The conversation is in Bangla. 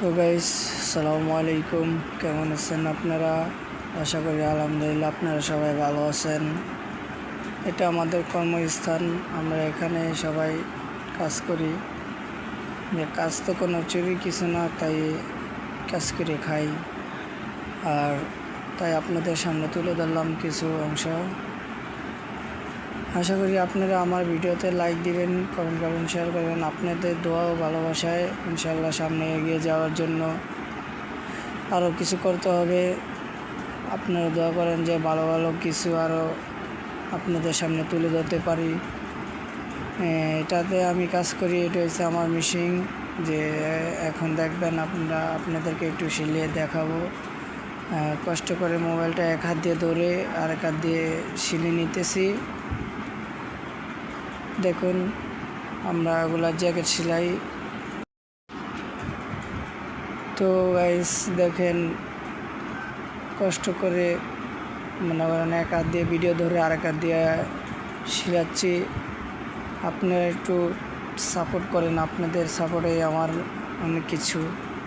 তো গাইস সালামু আলাইকুম। কেমন আছেন আপনারা? আশা করি আলহামদুলিল্লাহ আপনারা সবাই ভালো আছেন। এটা আমাদের কর্মস্থান, আমরা এখানে সবাই কাজ করি। যে কাজ তো কোনো চুরি কিছু না, তাই কাজ করে খাই। আর তাই আপনাদের সামনে তুলে ধরলাম কিছু অংশ। আশা করি আপনারা আমার ভিডিওতে লাইক দিবেন কমেন্ট করবেন শেয়ার করবেন। আপনাদের দোয়া ও ভালোবাসায় ইনশাল্লাহ সামনে এগিয়ে যাওয়ার জন্য আরও কিছু করতে হবে। আপনারা দোয়া করেন যে ভালো ভালো কিছু আরও আপনাদের সামনে তুলে ধরতে পারি। এটাতে আমি কাজ করি, এটা হচ্ছে আমার মিশিং যে এখন দেখবেন আপনারা, আপনাদেরকে একটু সিলিয়ে দেখাবো। কষ্ট করে মোবাইলটা এক হাত দিয়ে ধরে আর এক হাত দিয়ে সিলি নিতেছি। দেখুন, আমরা ওগুলা জ্যাকেট সেলাই। তো গাইস দেখেন, কষ্ট করে মনে করেন এক হাত দিয়ে ভিডিও ধরে আর এক হাত দিয়ে শিলাচ্ছি আপনারা একটু সাপোর্ট করেন, আপনাদের সাপোর্টে আমার অনেক কিছু।